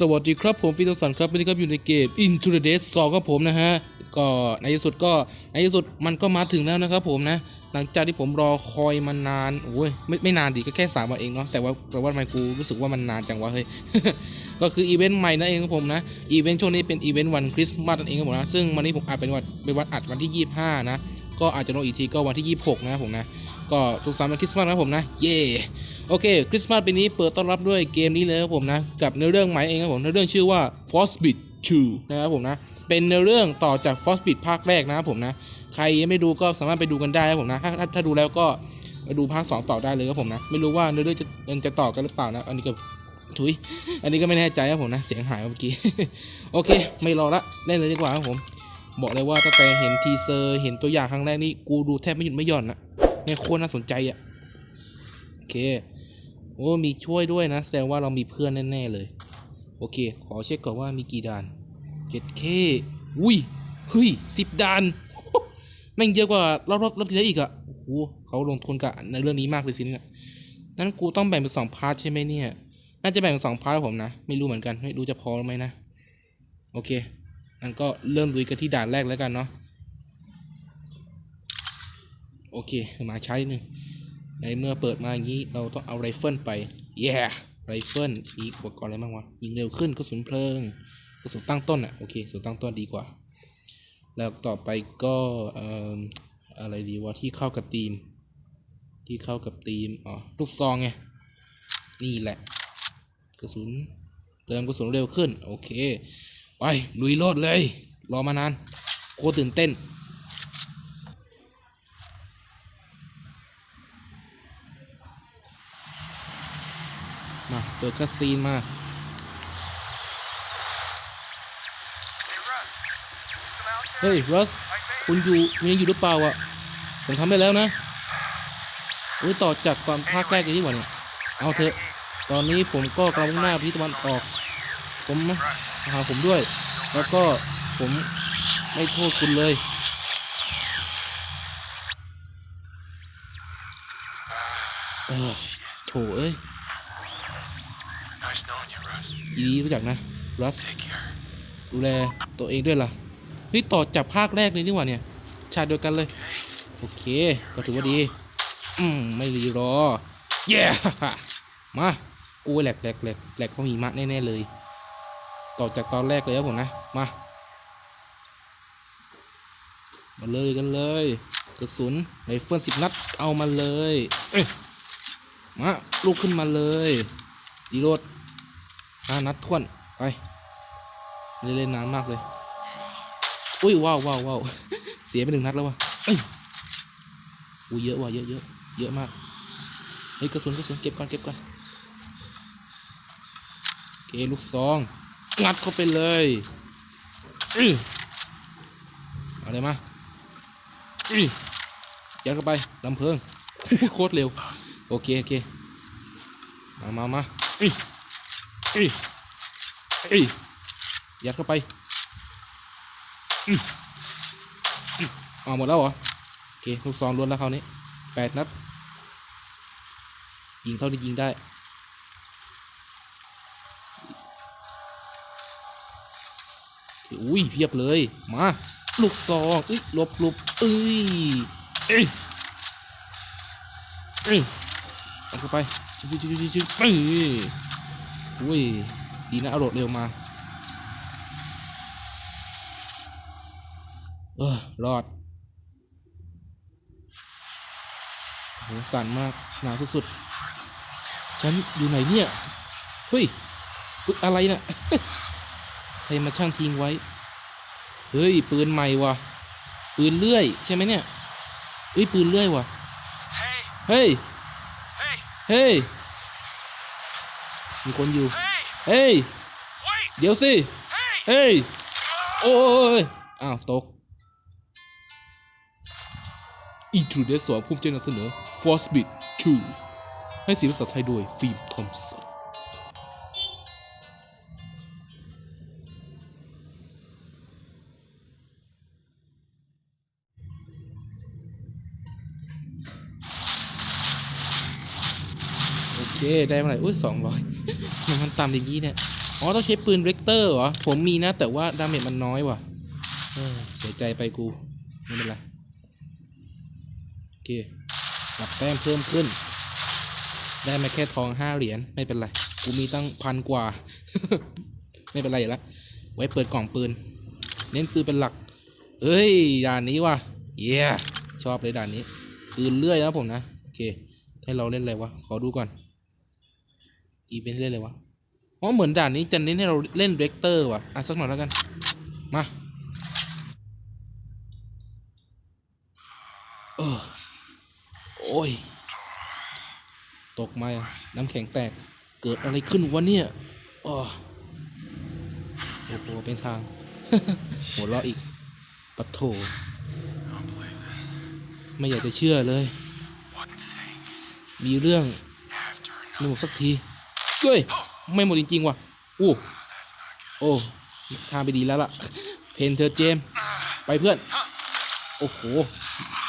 สวัสดีครับผมฟิโตสันครับวันนี้ครับอยู่ในเกม Into the Dead 2ครับผมนะฮะก็ในที่สุดก็ในที่สุดมันก็มาถึงแล้วนะครับผมนะ หลังจากที่ผมรอคอยมานานโอ้ยไม่ไม่นานดิก็แค่สามวันเองเนาะแต่ว่าแต่ว่าทำไมกูรู้สึกว่ามันนานจังวะเฮ้ยก็คืออีเวนต์ใหม่นั่นเองครับผมนะอีเวนต์ช่วงนี้เป็นอีเวนต์วันคริสต์มาสนั่นเองครับผมนะซึ่งวันนี้ผมอัดเป็นวันเป็นวันอัดวันที่ 25 นะ ก็อาจจะลงอีกทีก็วันที่ 26 นะครับผมนะก็ทุกสามวันคริสต์มาสนะครับผมนะเย่ โอเคคริสต์มาสปีนี้เปิดต้อนรับด้วยเกมนี้เลยครับผมนะ กับเนื้อเรื่องใหม่เองครับผมเนื้อเรื่องชื่อว่า Frostbit 2นะครับผมนะ เป็นเนื้อเรื่องต่อจาก Frostbit ภาคแรกนะครับผมนะ ใครยังไม่ดูก็สามารถไปดูกันได้ครับผมนะ ถ้าถ้าดูแล้วก็ดูภาค 2 ต่อได้เลยครับผมนะ ไม่รู้ว่าเนื้อเรื่องจะจะต่อกันหรือเปล่านะ อันนี้ก็ถุย อันนี้ก็ไม่แน่ใจครับผมนะ เสียงหายเมื่อกี้ โอเค ไม่รอละเล่นเลยดีกว่าครับผม บอกเลยว่าตั้งแต่เห็นทีเซอร์ เห็นตัวอย่างครั้งแรกนี่ กูดูแทบไม่หยุดไม่หย่อนนะเนี่ยโคตรน่าสนใจอะ โอเค โอ้ มีช่วยด้วยนะ แสดงว่าเรามีเพื่อนแน่ ๆ เลย โอเค ขอเช็คก่อนว่ามีกี่ด่านเจ็ดเคอุ้ย เฮ้ยสิบด่าน แม่งเยอะกว่ารอบรอบรอบที่แล้วอีกอะโอ้โหเขาลงทุนกับในเรื่องนี้มากเลยสิเนี่ยนั้นกูต้องแบ่งเป็นสองพาร์ทใช่ไหมเนี่ย น่าจะแบ่งเป็นสองพาร์ทผมนะ ไม่รู้เหมือนกัน ไม่รู้จะพอไหมนะ โอเคงั้นก็เริ่มลุยกันที่ด่านแรกแล้วกันเนาะ โอเค มาใช้หนึ่ง ในเมื่อเปิดมาอย่างนี้เราต้องเอาไรเฟิลไปเย้ไรเฟิลมีอุปกรณ์อะไรบ้างวะยิงเร็วขึ้นกระสุนเพลิงกระสุนตั้งต้นอะโอเคกระสุนตั้งต้นดีกว่า แล้วต่อไปก็เอ่ออะไรดีวะที่เข้ากับทีม ที่เข้ากับทีมอ๋อลูกซองไงนี่แหละ กระสุนเติมกระสุนเร็วขึ้น โอเค ไปลุยโลดเลย รอมานาน โคตรตื่นเต้น มาเปิดคัสซีนมาเฮ้ยรัสคุณอยู่ยังอยู่หรือเปล่าอะ ผมทำได้แล้วนะเอ้ยต่อจากตอนภาคแรกเลยดีกว่าเนี่ย เอาเถอะ ตอนนี้ผมก็กำลังหน้าไปที่ตะวันออก ผมหาผมด้วย แล้วก็ผมไม่โทษคุณเลยเออโถเอ้ย knowing you, Russ. ยินดีรู้จักนะรัส Take care. ดูแลตัวเองด้วยล่ะเฮ้ยต่อจากภาคแรกเลยนี่หว่าเนี่ยชาติเดียวกันเลย โอเค ก็ถือว่าดี อืม ไม่รีรอ เย้มาโอ้ยแหลกแหลกแหลกแหลกเพราะหิมะแน่ ๆ เลย ต่อจากตอนแรกเลยครับผมนะ มา มาเลยกันเลย กระสุนไรเฟิลสิบนัด เอามาเลยเอ้ยมาลุกขึ้นมาเลยดีโรด ห้านัดทวนไปเล่นเล่นนานมากเลย อุ้ยว้าวว้าวว้าวเสียไปหนึ่งนัดแล้ววะอุ้ยเยอะว่ะเยอะเยอะเยอะมากเฮ้ยกระสุนกระสุนเก็บก่อนเก็บก่อนเกลูกซองงัดเข้าไปเลยอื้อเอาเลยมาอื้อยัดเข้าไปลำเพลิงโคตรเร็ว โอเคโอเค มามามาอื้อ อื้ออื้อยัดเข้าไปอืมอืมเอาหมดแล้วเหรอ โอเคลูกซองล้วนแล้วคราวนี้แปดนัด ยิงเท่าที่ยิงได้ อุ้ยเพียบเลย มา ลูกซองอุ้ยหลบหลบเอ้ย เอ้ยเอ้ยเอาเข้าไปจิ๊บจิ๊บจิ๊บจิ๊บเอ้ย อุ้ย ดีนะเอาโหลดเร็วมา เออรอดโหสั่นมากหนาวสุดๆ ฉันอยู่ไหนเนี่ย เฮ้ยปึ๊กอะไรนะ่ะ ใครมาช่างทิ้งไว้ เฮ้ย ปืนใหม่ว่ะปืนเลื่อย ใช่ไหมเนี่ยเฮ้ย ปืนเลื่อยว่ะ Hey, เฮ้ย hey, เฮ้ย มีคนอยู่ hey! เฮ้ย Wait! เดี๋ยวสิ Hey! เฮ้ย โอ้ย อ้าว ตกอีทรูเดสสองภูมิใจนำเสนอ Force Beat 2 ให้เสียงภาษาไทยโดยฟิล์มทอมสัน ได้เมื่อไหร่อุ้ยสองร้อยมันต่ำอย่างนี้เนี่ย อ๋อ ต้องใช้ปืนเรกเตอร์เหรอ ผมมีนะ แต่ว่าดาเมจมันน้อยว่ะเออเสียใจไปกู ไม่เป็นไร โอเคหลับแต้มเพิ่มขึ้น ได้มาแค่ทองห้าเหรียญ ไม่เป็นไร กูมีตั้งพันกว่า ไม่เป็นไรอยู่แล้วไว้เปิดกล่องปืน เน้นปืนเป็นหลักเฮ้ย ด่านนี้ว่ะ เย้ชอบเลยด่านนี้ ปืนเลื่อยนะผมนะ โอเค ให้เราเล่นอะไรวะ ขอดูก่อน อีเวนต์เล่นอะไรวะอ๋อเหมือนด่านนี้จะเน้นให้เราเล่นเรกเตอร์ว่ะอะสักหน่อยแล้วกัน มาเออโอ้ย ตกมาน้ำแข็งแตกเกิดอะไรขึ้นวะเนี่ยอ๋อโอ้โหเป็นทาง หัวเราะอีกปะโถไม่อยากจะเชื่อเลย มีเรื่อง after ไม่ another. หมดสักที เฮ้ย ไม่หมดจริงๆว่ะโอ้โอ้ทาไปดีแล้วล่ะ เพนเธอเจม ไปเพื่อน โอ้โห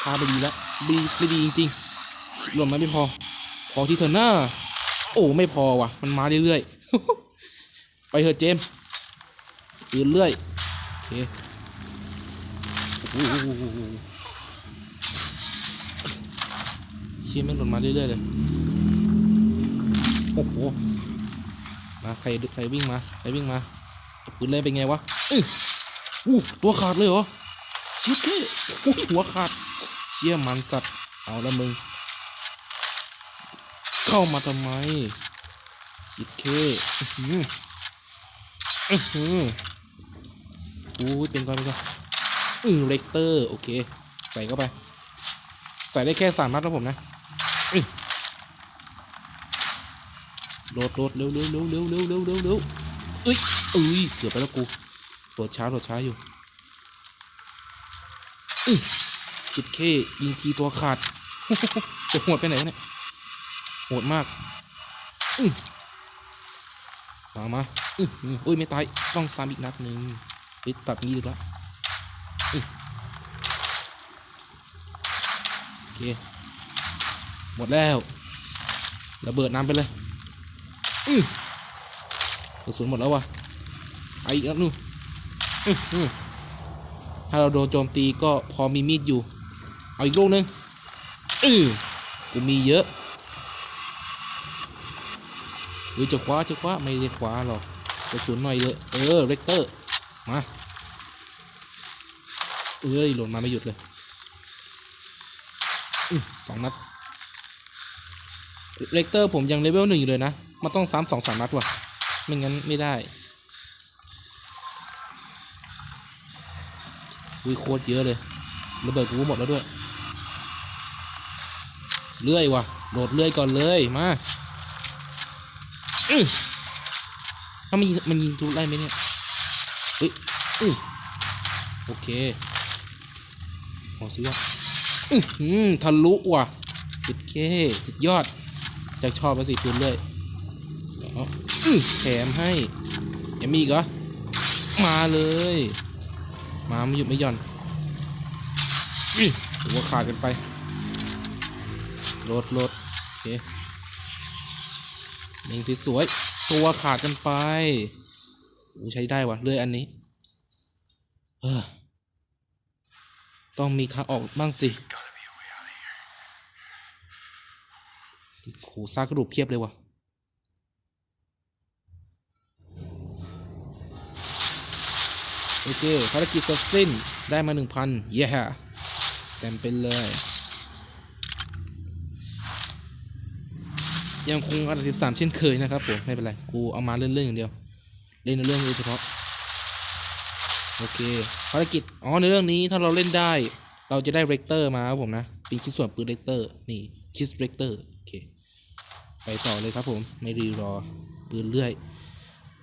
ทาไปดีแล้วดีไม่ดีจริงๆรวมมันไม่พอ พอที่เธอหน้า โอ้ไม่พอว่ะ มันมาเรื่อยๆ ไปเถอะเจมปืนเรื่อยโอเคโอ้โหเชี่ยแม่งหล่นมาเรื่อยๆเลย โอ้โห ใครใครวิ่งมาใครวิ่งมาปืนเลยเป็นไงวะอื้ออู้ตัวขาดเลยเหรอชิบเท่อุ้ยหัวขาดเชี่ยมันสัตว์เอาละมึง เข้ามาทำไมชิบเคอื้อหืออื้อหืออู้ยเป็นก่อนเป็นก่อนอือเรกเตอร์โอเค ใส่เข้าไป ใส่ได้แค่สามนัดนะผมนะอื้อ โหลดโหลดเร็วเร็วเร็วเร็วเร็วเร็วเร็วเร็วเอ้ยเอ้ยเกือบไปแล้วกูโหลดช้าโหลดช้าอยู่อือจิตเคยิงทีตัวขาดจะโหดไปไหนวะเนี่ยโหดมากอือมามาอื้อหืออุ้ยไม่ตายต้องซ้ำอีกนัดหนึ่งปิดปรับงี้ดีกว่าอื้อโอเคหมดแล้วระเบิดน้ำไปเลย อื้อกระสุนหมดแล้ววะไปอีกแล้วนู่นถ้าเราโดนโจมตีก็พอมีมีดอยู่ เอาอีกลูกหนึงอื้อกูมีเยอะหรือจะคว้าจะคว้าไม่ได้คว้าหรอกกระสุนหน่อยเลยเออเรกเตอร์มาเอ้ยหล่นมาไม่หยุดเลยอือสองนัดเลกเตอร์ผมยังเลเวลหนึ่งอยู่เลยนะ มันต้องซ้ำสองสามนัดว่ะ ไม่งั้นไม่ได้วิโคตรเยอะเลยระเบิดกูหมดแล้วด้วยเลื่อยว่ะโหลดเลื่อยก่อนเลยมาอื้อถ้ามันยิงมันยิงทุกไล่ไหมเนี่ยเฮ้ยอือโอเคขอซิว่าอื้อหือทะลุว่ะสุดเคสุดยอดจะชอบแล้วสิปืนเลยเอาอื้อ แถมให้ยังมีอีกเหรอ มาเลย มาไม่หยุดไม่หย่อนอื้อหัวขาดกันไปโหลดโหลดโอเคยิงสวยตัวขาดกันไปโอ้ใช้ได้วะเลื่อยอันนี้ เออ ต้องมีทางออกบ้างสิโหซากกระดูกเพียบเลยว่ะ โอเคภารกิจเสร็จสิ้นได้มาหนึ่งพันเย้เต็มเป็นเลย ยังคงอันดับสิบสามเช่นเคยนะครับผม ไม่เป็นไร กูเอามาเล่นๆอย่างเดียว เล่นในเรื่องโดยเฉพาะ โอเค ภารกิจ อ๋อ ในเรื่องนี้ถ้าเราเล่นได้ เราจะได้เรกเตอร์มาครับผมนะ เป็นคิดส่วนปืนเรกเตอร์ นี่คิสเรกเตอร์ โอเค ไปต่อเลยครับผม ไม่รีรอ ปืนเลื่อย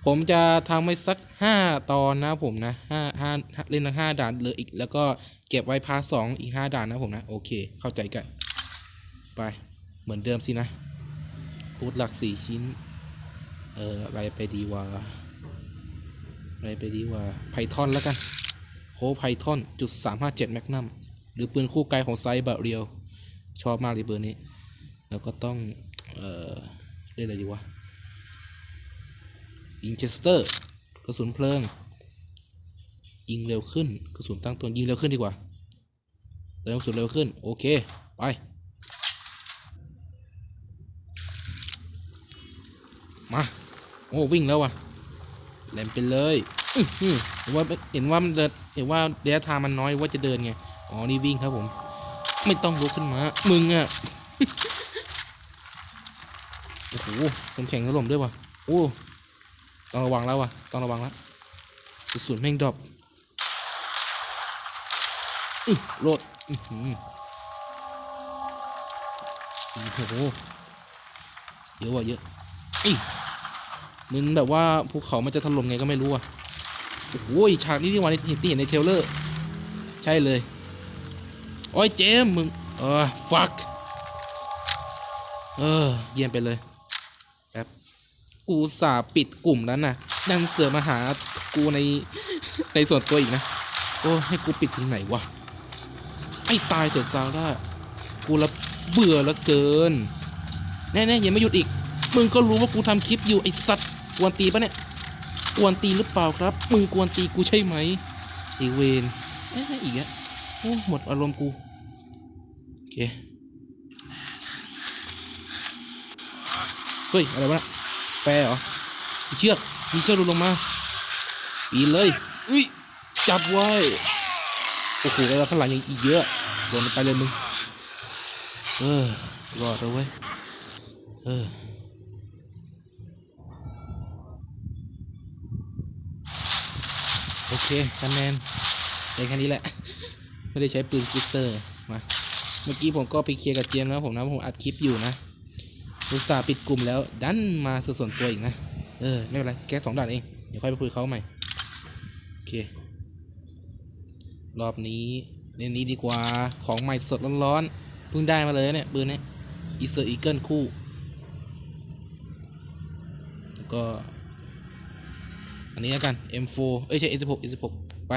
ผมจะทำไว้สักห้าตอนนะผมนะห้าห้าเล่นทั้งห้าด่านเหลยอีก แล้วก็เก็บไว้พาร์ทสองอีกห้าด่านนะผมนะ โอเค เข้าใจกัน ไปเหมือนเดิมสินะพูดหลักสี่ชิ้น เอออะไรไปดีวะอะไรไปดีวะไพทอนแล้วกัน โคไพทอนจุดสามห้าเจ็ดแมกนัมหรือปืนคู่ไกลของไซบะเรียว ชอบมากเลยเบอร์นี้ แล้วก็ต้อง เอ่อเล่นอะไรดีวะ วินเชสเตอร์กระสุนเพลิง ยิงเร็วขึ้นกระสุนตั้งตัวยิงเร็วขึ้นดีกว่าเร็วกระสุนเร็วขึ้น โอเค ไป มา โอ้วิ่งแล้วว่ะแหลมไปเลยเห็นว่าเห็นว่ามันเดินเห็นว่าระยะทางมันน้อยว่าจะเดินไง อ๋อ นี่วิ่งครับผม ไม่ต้องลุกขึ้นมา มึงอะ โอ้โหคนแข่งถล่มด้วยว่ะ โอ้ ต้องระวังแล้วว่ะต้องระวังแล้วสุนแม่งดรอปอือโหลดอื้อหือโอ้โหเยอะว่ะเยอะอีมึงแบบว่าภูเขามันจะถล่มไงก็ไม่รู้อะโอ้โหฉากนี้ที่วันที่เห็นในเทเลอร์ ใช่เลยโอ้ยเจมส์มึงเออ fuck เออเยี่ยมไปเลย กูสาปิดกลุ่มแล้วน่ะ ดันเสือมาหากูในในส่วนตัวอีกนะ โอ้ให้กูปิดถึงไหนวะ ไอ้ตายเถอะซาร่า กูละเบื่อลือเกิน แน่ๆยังไม่หยุดอีก มึงก็รู้ว่ากูทำคลิปอยู่ไอ้สัตว์กวนตีปะเนี่ยกวนตีหรือเปล่าครับ มึงกวนตีกูใช่ไหมไอเวนเอ๊ะอีกอะโอ้หมดอารมณ์กู โอเค เฮ้ย อะไรวะนะ แฟร์เหรอมีเชือกมีเชือกหลุดลงมาปีนเลยอุ้ยจับไว้โอ้โหแล้วข้างหลังยังอีกเยอะโดนไปเลยมึงเออรอดแล้วเว้ยเออโอเคคะแนนได้แค่นี้แหละ ไม่ได้ใช้ปืนกลิตเตอร์มาเมื่อกี้ผมก็ไปเคลียร์กับเจมส์แล้วผมนะผมอัดคลิปอยู่นะ อุตส่าห์ปิดกลุ่มแล้ว ดันมาส่วนตัวอีกนะ เออ ไม่เป็นไร แค่สองด่านเอง เดี๋ยวค่อยไปคุยเขาใหม่ โอเค รอบนี้เล่นนี้ดีกว่า ของใหม่สดร้อนๆ เพิ่งได้มาเลยเนี่ยปืนเนี้ยอีเซอร์อีเกิลคู่ แล้วก็ อันนี้แล้วกัน M4 เอ้ยใช่ S16 S16 ไป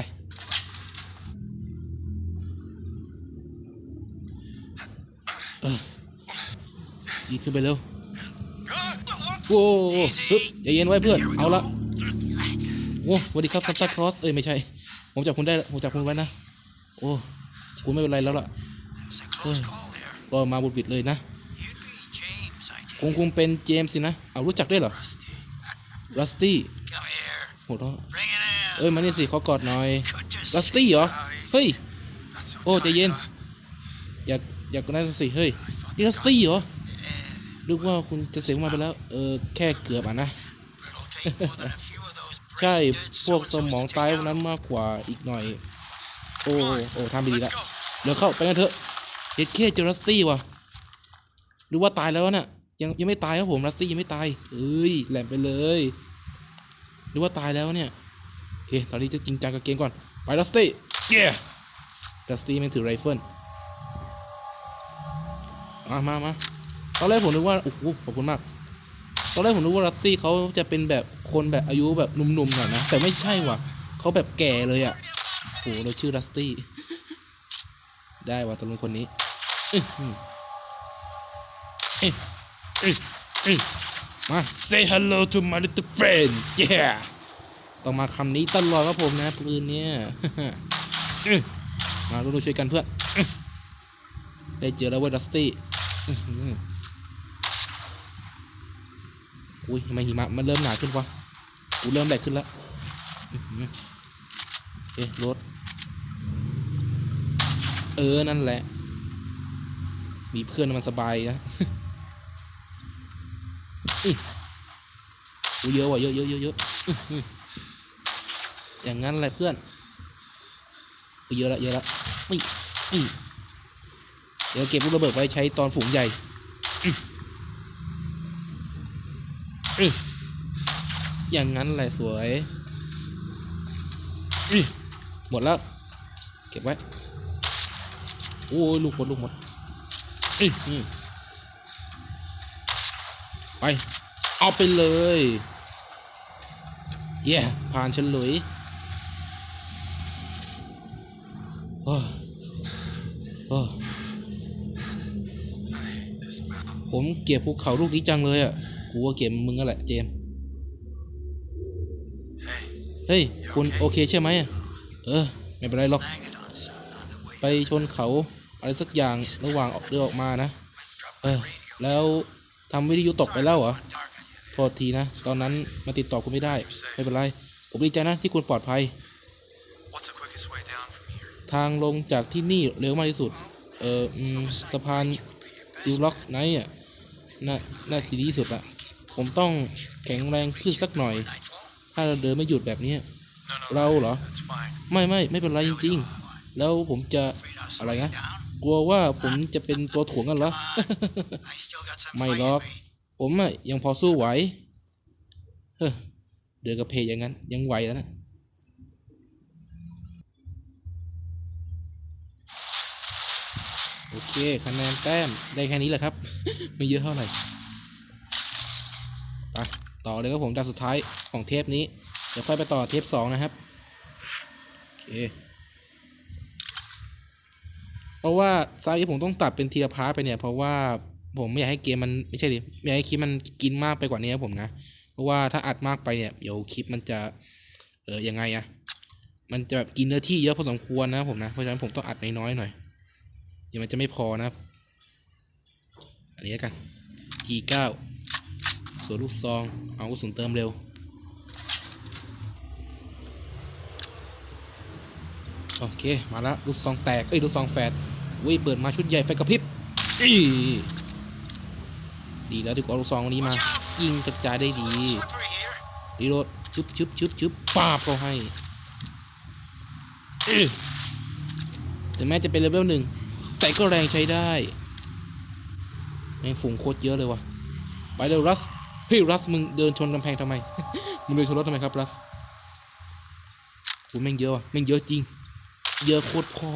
เออ ยีขึ้นไปเร็วโอ้โหฮึบใจเย็นไว้เพื่อน เอาละโอ้สวัสดีครับซันตาคลอสเอ้ยไม่ใช่ ผมจับคุณได้ผมจับคุณไว้นะ โอ้ คุณไม่เป็นไรแล้วล่ะ It's a close call there. ก็มาบุดบิดเลยนะ You'd be James, I ค take งคงเป็นเจมส์สินะ เอารู้จักด้วยเหรอ Rusty. รัสตี้ Come here. โหดเนอะ Bring it in. เอ้ยมานี่สิขอกอดหน่อย Good to รัส see ตี้เหรอ you. How is- เฮ้ย Not so โอ้ใจเย็น tight, huh? อยากอยากนั่นสิ เฮ้ยนี่รัสตี้เหรอ นึกว่าคุณจะเสียงมาไปแล้ว เออ แค่เกือบอะนะ It'll take more than a few of those ใช่ brain-dead พวกส so-and-sos มอง to take ตายพว out. กนั้นมากกว่าอีกหน่อย โอ้ โอ้ทำไปดี Let's ละ go. เดี๋ยวเข้าไปกันเถอะเด็ดเคเจอรัสตี้ว่ะหรือว่าตายแล้วน่ะ ยังยังไม่ตายครับผมรัสตี้ยังไม่ตาย เอ้ย แหลมไปเลยหรือว่าตายแล้วเนี่ย โอเค ตอนนี้จะจริงจังกับเกมก่อน ไปรัสตี้เย้รัสตี้แม่งถือไรเฟิลมามามา ตอนแรกผมนึกว่าโอ้โหขอบคุณมาก ตอนแรกผมนึกว่ารัสตี้เขาจะเป็นแบบคนแบบอายุแบบหนุ่มๆหน่อยนะ แต่ไม่ใช่ว่ะเขาแบบแก่เลยอะ่ะโอ้โหเราชื่อรัสตี้ ได้ว่ะตกลงคนนี้มา say hello to my little friend yeah ต้องมาคำนี้ตลอดครับผมนะปืนเนี่ยมาร่วมช่วยกันเพื่อนได้เจอแล้วเว้ยรัสตี้ อุ้ยทำไมหิมะมันเริ่มหนาขึ้นวะกูเริ่มแดกขึ้นแล้วอื้อเอ๊ะรถ เออ นั่นแหละ มีเพื่อนมันสบายนะอื้ออู้เยอะว่ะเยอะเยอะเยอะเยอะอย่างนั้นแหละเพื่อนอู้เยอะละเยอะละนี่นี่เดี๋ยวเก็บลูกระเบิดไว้ใช้ตอนฝูงใหญ่ อย่างนั้นแหละสวยหมดแล้ว เก็บไว้ โอ้ยลูกหมดลูกหมดไป เอาไปเลย เย่ผ่านฉลุยโอ้ยโอ้ยผมเกลียดภูเขาลูกนี้จังเลยอะ กูว่าเกมมึงนั่นแหละเจมส์ Hey, เฮ้ย คุณโอเคใช่ไหมอะเออ ไม่เป็นไรหรอก bang it on something on the way. ไปชนเขาอะไรสักอย่างระหว่างออกเรือออกมานะ Drop เอ my อ radio. แล้วทำวิทยุตกไปแล้วเหรอ Dark on you โทษทีนะ ตอนนั้นมาติดต่อคุณไม่ได้ ไม่เป็นไร ผมดีใจนะที่คุณปลอดภัย there. What's the quickest way down from here? ทางลงจากที่นี่เร็วมากที่สุด เอออืมสะพานซิลล็อกไนท์อะ น่า น่าจะดีที่สุดละ ผมต้องแข็งแรงขึ้นสักหน่อย ถ้าเราเดินไม่หยุดแบบนี้ เราเหรอ ไม่ไม่ไม่เป็นไรจริงๆ แล้วผมจะอะไรนะ กลัวว่าผมจะเป็นตัวถ่วงกันเหรอ ไม่หรอก ผมอะยังพอสู้ไหว เฮ้อเดือกระเพยอย่างนั้น ยังไหวแล้วนะโอเคคะแนนแต้มได้แค่นี้แหละครับ ไม่เยอะเท่าไหร่ ไปต่อเลยครับผมด่านสุดท้ายของเทปนี้ เดี๋ยวค่อยไปต่อเทปสองนะครับ โอเค เพราะว่าสาเหตุที่ผมต้องตัดเป็นทีละพาร์ทไปเนี่ย เพราะว่าผมไม่อยากให้เกมมันไม่ใช่ดิไม่อยากให้คลิปมันกินมากไปกว่านี้ครับผมนะ เพราะว่าถ้าอัดมากไปเนี่ยเดี๋ยวคลิปมันจะเออยังไงอะมันจะแบบกินเนื้อที่เยอะพอสมควรนะครับผมนะ เพราะฉะนั้นผมต้องอัดน้อยๆหน่อยเดี๋ยวมันจะไม่พอนะครับอันนี้แล้วกัน G9 ส่วนลูกซอง เอากระสุนเติมเร็ว โอเค มาแล้วลูกซองแตก เอ้ยลูกซองแฟดวิ่เปิดมาชุดใหญ่ไฟกระพริบอีดีแล้วที่กอาลูกซองวันนี้มา ยิงกระจายได้ดี Slippery here. รีโหลดชึบชึบชึบชึบปาบเขาให้อื้อถึงแม้จะเป็นเลเวลหนึ่งแต่ก็แรงใช้ได้แมงฝูงโคตรเยอะเลยวะไปเร็วรัส เฮ้ยรัสมึงเดินชนกำแพงทำไม มึงเดินชนรถทำไมครับรัสกูแม่งเยอะว่ะแม่งเยอะจริง เยอะโคตรพ่อ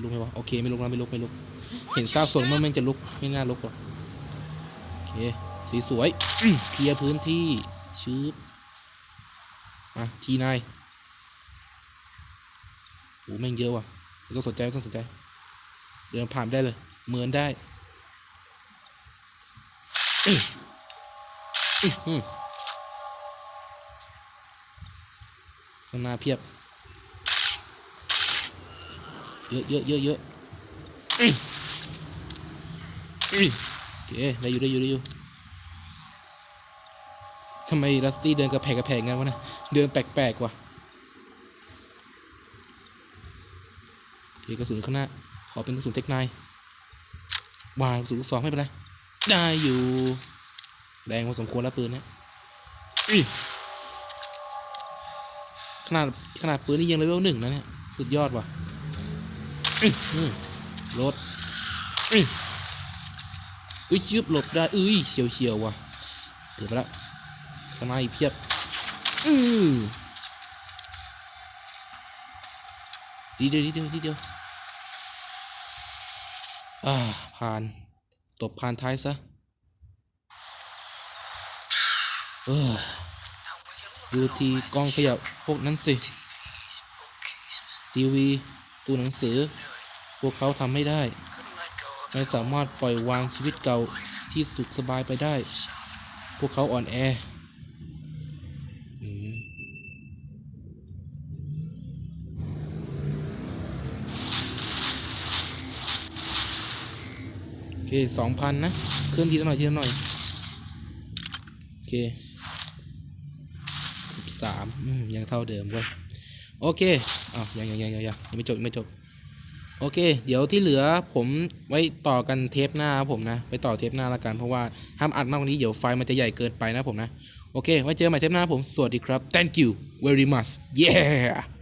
ลุกไหมวะโอเคไม่ลุกนะไม่ลุกไม่ลุก เห็นซากศพเมื่อแม่งจะลุกไม่น่าลุกหรอกโอเคสีสวยเคลียร์พื้นที่ชืบมาทีนายโอ้แม่งเยอะว่ะไม่ต้องสนใจไม่ต้องสนใจ เดินผ่านได้เลย เหมือนได้ ข้างหน้าเพียบ เยอะเยอะเยอะเยอะโอเคได้อยู่ได้อยู่ได้อยู่ทำไมรัสตี้เดินกระแพกกระแพกงั้นวะนะเดินแปลกๆว่ะโอเคกระสุนข้างหน้า ขอเป็นกระสุนเทคไนวางกระสุนลูกซองไม่เป็นไร ได้อยู่ แรงพอสมควรแล้วปืนเนี้ยอื้อขนาดขนาดปืนนี่ยังเลเวลหนึ่งนะเนี่ยสุดยอดว่ะอื้อหือรถอื้ออุ้ยชืบหลบได้อุ้ยเฉียวเฉียวๆว่ะเกือบไปแล้วข้างในอีกเพียบอือดีเดียวดีเดียวดีเดียวอ่าผ่านต บผ่านท้ายซะเออดูทีกล้องขยับพวกนั้นสิทีวีตู้หนังสือ พวกเขาทำไม่ได้ไม่สามารถปล่อยวางชีวิตเก่าที่สุขสบายไปได้ พวกเขาอ่อนแอ สองพันนะเคลื่อนทีละหน่อยทีละหน่อย โอเคสิบสามยังเท่าเดิมเว้ย โอเคอ้าวยังยังยังยังยังไม่จบไม่จบ โอเค เดี๋ยวที่เหลือผมไว้ต่อกันเทปหน้าครับผมนะ ไปต่อเทปหน้าละกัน เพราะว่าห้ามอัดมากกว่านี้เดี๋ยวไฟมันจะใหญ่เกินไปนะผมนะ โอเค ไว้เจอกันใหม่เทปหน้าผม สวัสดีครับ thank you very much yeah